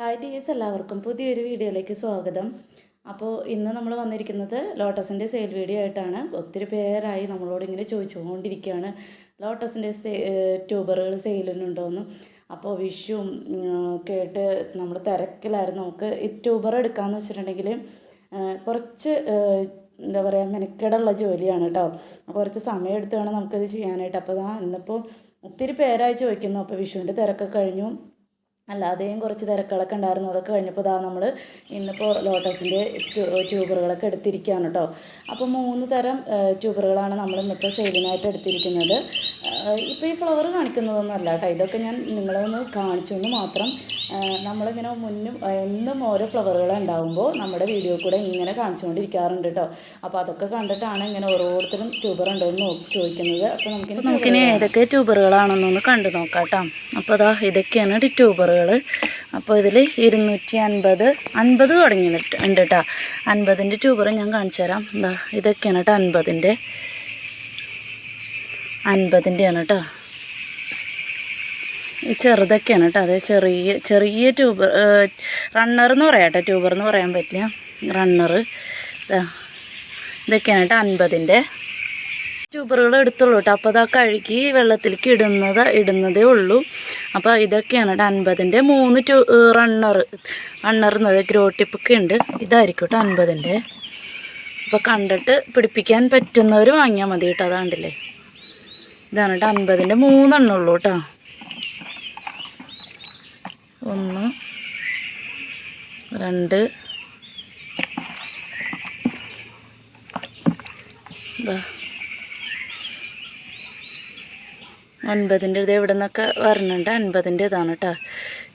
Hi dears എല്ലാവർക്കും പുതിയൊരു വീഡിയോയിലേക്ക് സ്വാഗതം. അപ്പോൾ ഇന്ന് നമ്മൾ വന്നിരിക്കുന്നത് ലോട്ടസിന്റെ സെയിൽ വീഡിയോ ആയിട്ടാണ്. ഒത്തിരി പേരായി നമ്മളോട് ഇങ്ങനെ ചോദിച്ചുകൊണ്ടിരിക്കുകയാണ്. ലോട്ടസിന്റെ ട്യൂബറുകൾ സെയിലിനുണ്ടോയെന്നും അപ്പോൾ വിഷുവും കേട്ട് നമ്മൾ തിരക്കിലായിരുന്നു. നമുക്ക് ഈ ട്യൂബർ എടുക്കാമെന്ന് വെച്ചിട്ടുണ്ടെങ്കിൽ കുറച്ച് എന്താ പറയുക മെനക്കേടുള്ള ജോലിയാണ് കേട്ടോ കുറച്ച് സമയം എടുത്ത് വേണം നമുക്കത് ചെയ്യാനായിട്ട്. അപ്പോൾ ഇന്നിപ്പോൾ ഒത്തിരി പേരായി ചോദിക്കുന്നു. അപ്പോൾ വിഷുവിന്റെ തിരക്കൊക്കെ കഴിഞ്ഞു. അല്ലാതെയും കുറച്ച് തിരക്കുകളൊക്കെ ഉണ്ടായിരുന്നു. അതൊക്കെ കഴിഞ്ഞപ്പോൾ ഇതാ നമ്മൾ ഇന്നിപ്പോൾ ലോട്ടസിന്റെ ട്യൂബറുകളൊക്കെ എടുത്തിരിക്കുകയാണ് കേട്ടോ അപ്പോൾ മൂന്ന് തരം ട്യൂബറുകളാണ് നമ്മൾ ഇന്നിപ്പോൾ സെയിലിനായിട്ട് എടുത്തിരിക്കുന്നത്. ഇപ്പോൾ ഈ ഫ്ലവർ കാണിക്കുന്നതൊന്നും അല്ല കേട്ടോ. ഇതൊക്കെ ഞാൻ നിങ്ങളെ ഒന്ന് കാണിച്ചുകൊണ്ട് മാത്രം നമ്മളിങ്ങനെ മുന്നും എന്നും ഓരോ ഫ്ലവറുകൾ ഉണ്ടാകുമ്പോൾ നമ്മുടെ വീഡിയോ കൂടെ ഇങ്ങനെ കാണിച്ചുകൊണ്ടിരിക്കാറുണ്ട് കേട്ടോ. അപ്പോൾ അതൊക്കെ കണ്ടിട്ടാണ് ഇങ്ങനെ ഓരോരുത്തരും ട്യൂബർ ഉണ്ടോ എന്ന് നോക്കി ചോദിക്കുന്നത്. അപ്പോൾ നമുക്ക് നമുക്കിനി ഏതൊക്കെ ട്യൂബറുകളാണെന്നൊന്ന് കണ്ടു നോക്കാം കേട്ടോ. അപ്പോൾ അതാ ഇതൊക്കെയാണ് ട്യൂബറുകൾ അപ്പോൾ ഇതിൽ ഇരുന്നൂറ്റി അൻപത് അൻപത് തുടങ്ങിയിട്ട് ഉണ്ട് കേട്ടോ. അൻപതിന്റെ ട്യൂബർ ഞാൻ കാണിച്ചു തരാം. എന്താ ഇതൊക്കെയാണ് കേട്ടോ അൻപതിന്റെ അൻപതിന്റെയാണ് കേട്ടോ ഈ ചെറുതൊക്കെയാണ് കേട്ടോ. അത് ചെറിയ ചെറിയ ട്യൂബർ റണ്ണർ എന്ന് പറയാം കേട്ടോ ട്യൂബർ എന്ന് പറയാൻ പറ്റില്ല. റണ്ണർ. ഇതൊക്കെയാണ് കേട്ടോ അൻപതിന്റെ. ട്യൂബറുകൾ എടുത്തുള്ളൂ കേട്ടോ. അപ്പോൾ അതൊക്കെ കഴുകി വെള്ളത്തിലേക്ക് ഇടുന്നത് ഇടുന്നതേ ഉള്ളൂ. അപ്പോൾ ഇതൊക്കെയാണ് കേട്ടോ അൻപതിന്റെ. മൂന്ന് ട്യൂ റണ്ണർ. റണ്ണർ എന്നത് ഗ്രോ ടിപ്പൊക്കെ ഉണ്ട്. ഇതായിരിക്കും കേട്ടോ അൻപതിന്റെ. അപ്പോൾ കണ്ടിട്ട് പിടിപ്പിക്കാൻ പറ്റുന്നവർ വാങ്ങിയാൽ മതി കേട്ടോ. അതാണ്ടില്ലേ ഇതാണ് കേട്ടോ. അൻപതിന്റെ മൂന്നെണ്ണം ഉള്ളൂ കേട്ടോ. ഒന്ന് രണ്ട് അൻപതിന്റെ ഇത് എവിടെ നിന്നൊക്കെ വരണുണ്ട്? അൻപതിന്റെ ഇതാണ് കേട്ടോ.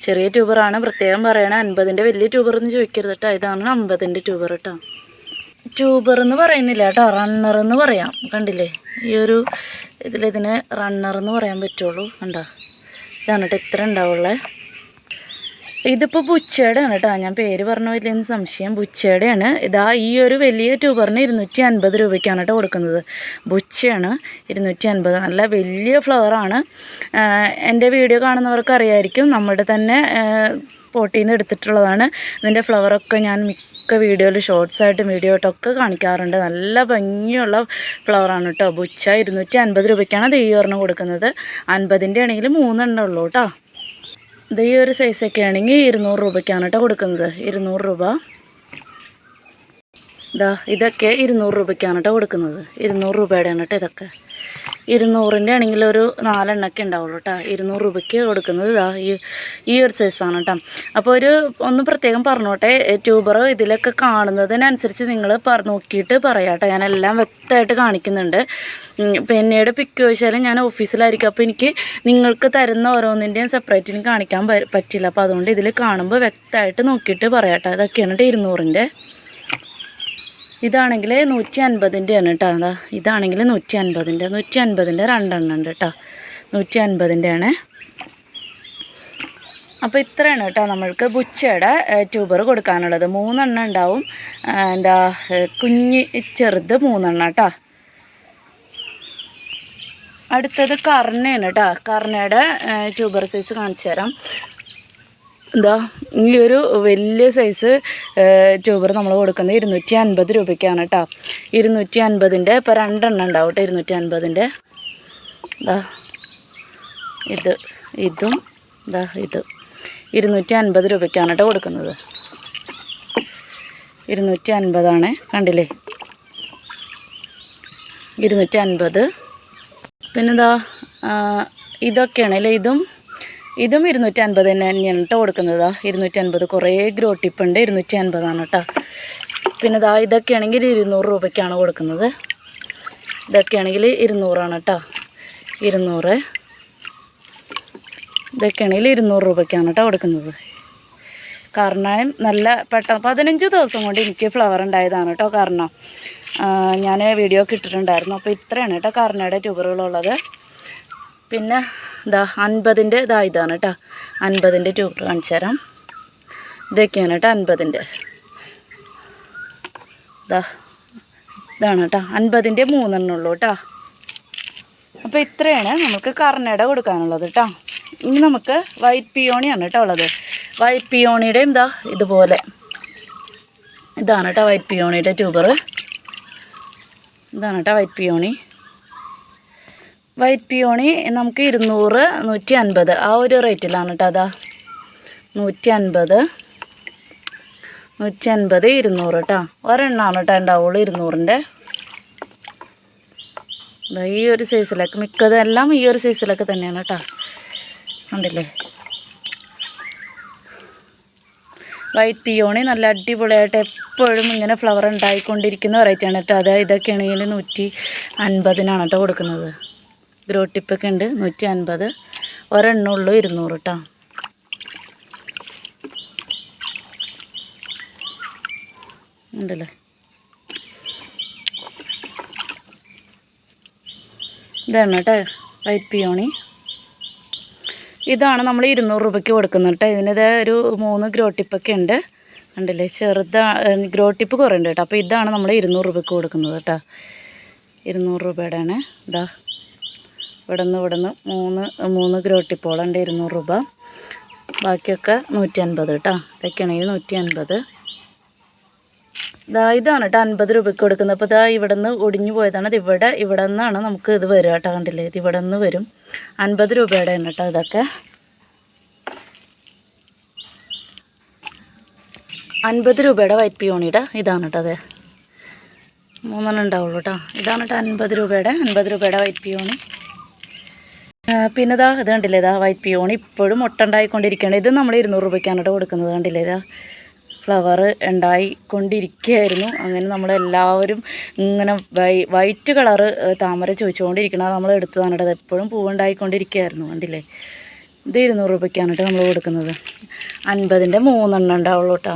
ചെറിയ ട്യൂബറാണ്. പ്രത്യേകം പറയണത് അൻപതിന്റെ വലിയ ട്യൂബർ എന്ന് ചോദിക്കരുത് കേട്ടോ. ഇതാണ് അമ്പതിന്റെ ട്യൂബർ കേട്ടോ. ട്യൂബർ എന്ന് പറയുന്നില്ല കേട്ടോ റണ്ണർ എന്ന് പറയാം. കണ്ടില്ലേ? ഈ ഒരു ഇതിലിതിനെ റണ്ണർ എന്ന് പറയാൻ പറ്റുള്ളൂ. കണ്ടോ? ഇതാണ് കേട്ടോ ഇത്ര ഉണ്ടാവുള്ളേ. ഇതിപ്പോൾ ബുച്ചയുടെയാണ് കേട്ടോ. ഞാൻ പേര് പറഞ്ഞ വലിയ സംശയം. ബുച്ചയുടെയാണ് ഇതാ ഈ ഒരു വലിയ ട്യൂബറിന് ഇരുന്നൂറ്റി അൻപത് രൂപയ്ക്കാണ് കേട്ടോ കൊടുക്കുന്നത്. ബുച്ചയാണ് ഇരുന്നൂറ്റി അൻപത് നല്ല വലിയ ഫ്ലവറാണ് എന്റെ വീഡിയോ കാണുന്നവർക്ക് അറിയായിരിക്കും നമ്മുടെ തന്നെ പോട്ടിൽ നിന്ന് എടുത്തിട്ടുള്ളതാണ്. ഇതിന്റെ ഫ്ലവറൊക്കെ ഞാൻ മിക്ക വീഡിയോയിൽ ഷോർട്സ് ആയിട്ടും വീഡിയോ ആയിട്ടൊക്കെ കാണിക്കാറുണ്ട്. നല്ല ഭംഗിയുള്ള ഫ്ലവറാണ് കേട്ടോ ബുച്ച ഇരുന്നൂറ്റി അൻപത് രൂപയ്ക്കാണ് അത് ഈ ഒരെണ്ണം കൊടുക്കുന്നത്. അൻപതിന്റെ ആണെങ്കിൽ മൂന്നെണ്ണം ഉള്ളൂ കേട്ടോ ഇത് ഈ ഒരു സൈസൊക്കെ ആണെങ്കിൽ ഇരുന്നൂറ് രൂപയ്ക്കാണ് കേട്ടോ കൊടുക്കുന്നത്. ഇരുന്നൂറ് രൂപ. ഇതാ ഇതൊക്കെ ഇരുന്നൂറ് രൂപയ്ക്കാണ് കേട്ടോ കൊടുക്കുന്നത്. ഇരുന്നൂറ് രൂപയുടെയാണ് കേട്ടോ ഇതൊക്കെ. ഇരുന്നൂറിന്റെ ആണെങ്കിൽ ഒരു നാലെണ്ണൊക്കെ ഉണ്ടാവുള്ളൂ കേട്ടോ ഇരുന്നൂറ് രൂപയ്ക്ക് കൊടുക്കുന്നത് ഇതാ ഈ ഈ ഒരു സൈസാണ് കേട്ടോ അപ്പോൾ ഒരു ഒന്ന് പ്രത്യേകം പറഞ്ഞോട്ടെ ട്യൂബർ ഇതിലൊക്കെ കാണുന്നതിനനുസരിച്ച് നിങ്ങൾ നോക്കിയിട്ട് പറയാം കേട്ടോ ഞാനെല്ലാം വ്യക്തമായിട്ട് കാണിക്കുന്നുണ്ട്. പിന്നീട് പിക്ക് ചോദിച്ചാലും ഞാൻ ഓഫീസിലായിരിക്കും അപ്പോൾ എനിക്ക് നിങ്ങൾക്ക് തരുന്ന ഓരോന്നിന്റെയും സെപ്പറേറ്റ് എനിക്ക് കാണിക്കാൻ പറ്റില്ല. അപ്പോൾ അതുകൊണ്ട് ഇതിൽ കാണുമ്പോൾ വ്യക്തമായിട്ട് നോക്കിയിട്ട് പറയാം കേട്ടോ ഇതൊക്കെയാണ് കേട്ടോ ഇരുന്നൂറിന്റെ ഇതാണെങ്കിൽ നൂറ്റി അൻപതിന്റെയാണ് കേട്ടോ അതാ ഇതാണെങ്കിൽ നൂറ്റി അൻപതിന്റെ നൂറ്റി അൻപതിന്റെ രണ്ടെണ്ണം ഉണ്ട് കേട്ടോ നൂറ്റി അൻപതിന്റെ ആണ്. അപ്പോൾ ഇത്രയാണ് കേട്ടോ നമ്മൾക്ക് ബുച്ചയുടെ ട്യൂബർ കൊടുക്കാനുള്ളത്. മൂന്നെണ്ണം ഉണ്ടാവും. എന്താ കുഞ്ഞ് ചെറുത് മൂന്നെണ്ണം കേട്ടോ അടുത്തത് കർണയാണ് കേട്ടോ കർണയുടെ ട്യൂബർ സൈസ് കാണിച്ചു തരാം. എന്താ ഈ ഒരു വലിയ സൈസ് ട്യൂബർ നമ്മൾ കൊടുക്കുന്നത് ഇരുന്നൂറ്റി അൻപത് രൂപയ്ക്കാണ് കേട്ടോ ഇരുന്നൂറ്റി അൻപതിന്റെ ഇപ്പോൾ രണ്ടെണ്ണം ഉണ്ടാവും കേട്ടോ ഇരുന്നൂറ്റി അൻപതിന്റെ ഇതാ ഇത് ഇതും ഇതാ. ഇത് ഇരുന്നൂറ്റി അൻപത് രൂപയ്ക്കാണ് കേട്ടോ കൊടുക്കുന്നത്. ഇരുന്നൂറ്റി അൻപതാണ് കണ്ടില്ലേ ഇരുന്നൂറ്റി അൻപത് പിന്നെന്താ ഇതൊക്കെയാണല്ലേ ഇതും ഇതും ഇരുന്നൂറ്റി അൻപത് തന്നെ തന്നെയാണ് കേട്ടോ കൊടുക്കുന്നത്. ഇരുന്നൂറ്റി അൻപത് കുറേ ഗ്രോ ടിപ്പുണ്ട് ഇരുന്നൂറ്റി അൻപതാണ് കേട്ടോ പിന്നെ ദാ ഇതൊക്കെയാണെങ്കിൽ ഇരുന്നൂറ് രൂപയ്ക്കാണ് കൊടുക്കുന്നത്. ഇതൊക്കെയാണെങ്കിൽ ഇരുന്നൂറാണ് കേട്ടോ ഇരുന്നൂറ്. ഇതൊക്കെയാണെങ്കിൽ ഇരുന്നൂറ് രൂപയ്ക്കാണ് കേട്ടോ കൊടുക്കുന്നത്. കാരണം നല്ല പെട്ടെന്ന് പതിനഞ്ച് ദിവസം കൊണ്ട് എനിക്ക് ഫ്ലവർ ഉണ്ടായതാണ് കേട്ടോ കാരണം. ഞാൻ വീഡിയോ ഒക്കെ ഇട്ടിട്ടുണ്ടായിരുന്നു. അപ്പോൾ ഇത്രയാണ് കേട്ടോ കർണയുടെ ട്യൂബറുകളുള്ളത് പിന്നെ ഇതാ അൻപതിന്റെ ഇതാ ഇതാണ് കേട്ടോ അൻപതിന്റെ ട്യൂബർ കാണിച്ചു തരാം. ഇതൊക്കെയാണ് കേട്ടോ അൻപതിന്റെ. ഇതാ ഇതാണ് കേട്ടോ അൻപതിന്റെ മൂന്നെണ്ണം ഉള്ളൂ കേട്ടോ അപ്പോൾ ഇത്രയാണ് നമുക്ക് കർണയുടെ കൊടുക്കാനുള്ളത് കേട്ടോ ഇനി നമുക്ക് വൈറ്റ് പിയോണിയാണ് കേട്ടോ ഉള്ളത്. വൈറ്റ് പിയോണിയുടെയും ഇതാ ഇതുപോലെ ഇതാണ് കേട്ടോ വൈറ്റ് പിയോണിയുടെ ട്യൂബർ ഇതാണ് കേട്ടോ വൈറ്റ് പിയോണി. വൈറ്റ് പിയോണി നമുക്ക് ഇരുന്നൂറ് നൂറ്റി അൻപത് ആ ഒരു റേറ്റിലാണ് കേട്ടോ അതാ. നൂറ്റി അൻപത് നൂറ്റി അൻപത് ഇരുന്നൂറ് കേട്ടോ ഒരെണ്ണമാണ് കേട്ടോ ഉണ്ടാവുള്ളൂ ഇരുന്നൂറിന്റെ. ഈ ഒരു സൈസിലൊക്കെ മിക്കതെല്ലാം ഈ ഒരു സൈസിലൊക്കെ തന്നെയാണ് കേട്ടോ ഉണ്ടല്ലേ വൈറ്റ് പിയോണി നല്ല അടിപൊളിയായിട്ട് എപ്പോഴും ഇങ്ങനെ ഫ്ലവർ ഉണ്ടായിക്കൊണ്ടിരിക്കുന്ന വെറൈറ്റിയാണ് കേട്ടോ അതായത് ഇതൊക്കെയാണെങ്കിൽ നൂറ്റി അൻപതിനാണ് കേട്ടോ കൊടുക്കുന്നത്. ഗ്രോ ടിപ്പൊക്കെ ഉണ്ട്. നൂറ്റി അൻപത് ഒരെണ്ണുള്ളൂ ഇരുന്നൂറ് കേട്ടോ ഉണ്ടല്ലേ? ഇതാണ് കേട്ടോ വൈറ്റ് പിയോണി. ഇതാണ് നമ്മൾ ഇരുന്നൂറ് രൂപയ്ക്ക് കൊടുക്കുന്നത് കേട്ടോ ഇതിനിത് ഒരു മൂന്ന് ഗ്രോ ടിപ്പൊക്കെ ഉണ്ട്. ഉണ്ടല്ലേ ചെറുതാ ഗ്രോ ടിപ്പ് കുറേ ഉണ്ട് കേട്ടോ അപ്പോൾ ഇതാണ് നമ്മൾ ഇരുന്നൂറ് രൂപയ്ക്ക് കൊടുക്കുന്നത് കേട്ടോ ഇരുന്നൂറ് രൂപയുടെ ആണ് ഇതാ. ഇവിടെ ഇവിടുന്ന് മൂന്ന് മൂന്ന് ഗ്രോട്ടിപ്പോളുണ്ട് ഇരുന്നൂറ് രൂപ. ബാക്കിയൊക്കെ നൂറ്റി അൻപത് കേട്ടോ ഇതൊക്കെയാണെങ്കിൽ നൂറ്റി അൻപത് ഇതാ ഇതാണ് കേട്ടോ അൻപത് രൂപയ്ക്ക് കൊടുക്കുന്നത്. അപ്പോൾ ഇതാ ഇവിടെ നിന്ന് ഒടിഞ്ഞു പോയതാണ്. ഇത് ഇവിടെ ഇവിടെ നിന്നാണ് നമുക്ക് ഇത് വരിക കേട്ടോ കണ്ടില്ലേ? ഇത് ഇവിടെ നിന്ന് വരും. അൻപത് രൂപയുടെ ആണ് കേട്ടോ ഇതൊക്കെ. അൻപത് രൂപയുടെ വൈറ്റ് പിയോണിയുടെ ഇതാണ് കേട്ടോ അതെ മൂന്നെണ്ണം ഉണ്ടാവുള്ളൂ കേട്ടോ ഇതാണ് കേട്ടോ അൻപത് രൂപയുടെ അൻപത് രൂപയുടെ വൈറ്റ് പിയോണി. പിന്നെ ഇതാ ഇത് കണ്ടില്ലേ ഇതാ വൈറ്റ് പിയോൺ ഇപ്പോഴും മുട്ട ഉണ്ടായിക്കൊണ്ടിരിക്കുകയാണ് ഇത് നമ്മൾ ഇരുന്നൂറ് രൂപയ്ക്കാണ് കൊടുക്കുന്നത് കണ്ടില്ലേ ഇതാ ഫ്ലവർ ഉണ്ടായിക്കൊണ്ടിരിക്കുകയായിരുന്നു. അങ്ങനെ നമ്മളെല്ലാവരും ഇങ്ങനെ വൈ വൈറ്റ് കളറ് താമര ചോദിച്ചുകൊണ്ടിരിക്കണം നമ്മൾ എടുത്തതാണ് കേട്ടോ എപ്പോഴും പൂവുണ്ടായിക്കൊണ്ടിരിക്കുകയായിരുന്നു കണ്ടില്ലേ. ഇത് ഇരുന്നൂറ് രൂപയ്ക്കാണ് കേട്ടോ നമ്മൾ കൊടുക്കുന്നത്. അൻപതിന്റെ മൂന്നെണ്ണം ഉണ്ടാവുള്ളൂ കേട്ടോ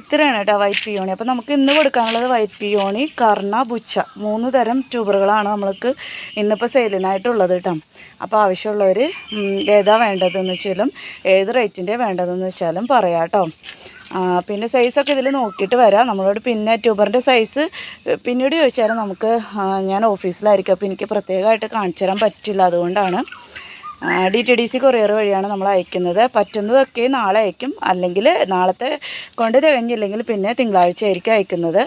ഇത്രയാണ് കേട്ടോ വൈറ്റ് പിയോണി അപ്പോൾ നമുക്ക് ഇന്ന് കൊടുക്കാനുള്ളത് വൈറ്റ് പിയോണി കർണ ബുച്ച. മൂന്ന് തരം ട്യൂബറുകളാണ് നമ്മൾക്ക് ഇന്നിപ്പോൾ സെയിലിനായിട്ടുള്ളത് കേട്ടോ. അപ്പോൾ ആവശ്യമുള്ളവർ ഏതാ വേണ്ടതെന്ന് വെച്ചാലും ഏത് റേറ്റിന്റെ വേണ്ടതെന്ന് വെച്ചാലും പറയാം കേട്ടോ. പിന്നെ സൈസൊക്കെ ഇതിൽ നോക്കിയിട്ട് വരാം. നമ്മളോട് പിന്നെ ട്യൂബറിന്റെ സൈസ് പിന്നീട് ചോദിച്ചാലും നമുക്ക് ഞാൻ ഓഫീസിലായിരിക്കും അപ്പോൾ എനിക്ക് പ്രത്യേകമായിട്ട് കാണിച്ചു തരാൻ പറ്റില്ല അതുകൊണ്ടാണ്. D T D C courier വഴിയാണ് നമ്മൾ അയക്കുന്നത്. പറ്റുന്നതൊക്കെ നാളെ അയക്കും. അല്ലെങ്കിൽ നാളത്തെ കൊണ്ട് തികഞ്ഞില്ലെങ്കിൽ പിന്നെ തിങ്കളാഴ്ച ആയിരിക്കും അയക്കുന്നത്.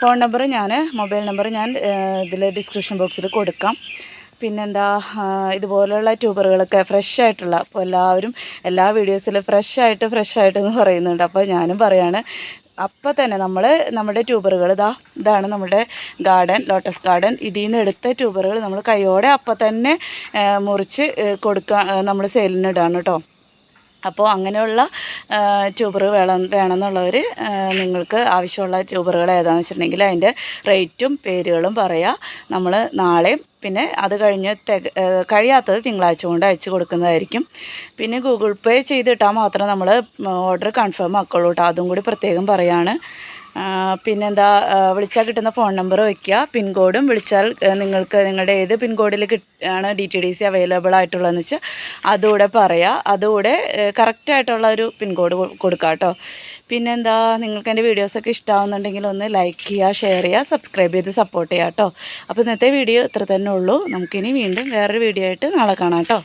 ഫോൺ നമ്പർ ഞാൻ മൊബൈൽ നമ്പർ ഞാൻ ഇതിൽ ഡിസ്ക്രിപ്ഷൻ ബോക്സിൽ കൊടുക്കാം. പിന്നെന്താ ഇതുപോലെയുള്ള ട്യൂബറുകളൊക്കെ ഫ്രഷ് ആയിട്ടുള്ള അപ്പോൾ എല്ലാവരും എല്ലാ വീഡിയോസിലും ഫ്രഷ് ആയിട്ട് ഫ്രഷ് ആയിട്ട് എന്ന് പറയുന്നുണ്ട്. അപ്പോൾ ഞാനും പറയാണ് അപ്പോൾ തന്നെ നമ്മൾ നമ്മുടെ ട്യൂബറുകൾ ഇതാ ഇതാണ് നമ്മുടെ ഗാർഡൻ ലോട്ടസ് ഗാർഡൻ. ഇതിൽ നിന്ന് എടുത്ത ട്യൂബറുകൾ നമ്മൾ കൈയോടെ അപ്പം തന്നെ മുറിച്ച് കൊടുക്കുക നമ്മൾ സെയിലിന് ഇടാണ് കേട്ടോ അപ്പോൾ അങ്ങനെയുള്ള ട്യൂബർ വേണം വേണമെന്നുള്ളവർ നിങ്ങൾക്ക് ആവശ്യമുള്ള ട്യൂബറുകൾ ഏതാണെന്ന് വെച്ചിട്ടുണ്ടെങ്കിൽ അതിന്റെ റേറ്റും പേരുകളും പറയാം. നമ്മൾ നാളെയും പിന്നെ അത് കഴിഞ്ഞ് കഴിയാത്തത് തിങ്കളാഴ്ച കൊണ്ട് അയച്ചു കൊടുക്കുന്നതായിരിക്കും. പിന്നെ ഗൂഗിൾ പേ ചെയ്തിട്ടാൽ മാത്രം നമ്മൾ ഓർഡർ കൺഫേം ആക്കുള്ളൂ കേട്ടോ അതും കൂടി പ്രത്യേകം പറയാണ്. പിന്നെന്താ വിളിച്ചാൽ കിട്ടുന്ന ഫോൺ നമ്പർ വയ്ക്കുക. പിൻകോഡും വിളിച്ചാൽ നിങ്ങൾക്ക് നിങ്ങളുടെ ഏത് പിൻകോഡിൽ ആണ് D T D C available ആയിട്ടുള്ളതെന്ന് വെച്ചാൽ അതുകൂടെ പറയുക അതുകൂടെ കറക്റ്റായിട്ടുള്ള ഒരു പിൻകോഡ് കൊടുക്കുക കേട്ടോ. പിന്നെന്താ നിങ്ങൾക്ക് എന്റെ വീഡിയോസൊക്കെ ഇഷ്ടമാവുന്നുണ്ടെങ്കിൽ ഒന്ന് ലൈക്ക് ചെയ്യുക ഷെയർ ചെയ്യുക സബ്സ്ക്രൈബ് ചെയ്ത് സപ്പോർട്ട് ചെയ്യുക കേട്ടോ. അപ്പോൾ ഇന്നത്തെ വീഡിയോ ഇത്ര തന്നെ ഉള്ളൂ. നമുക്കിനി വീണ്ടും വേറൊരു വീഡിയോ ആയിട്ട് നാളെ കാണാം കേട്ടോ.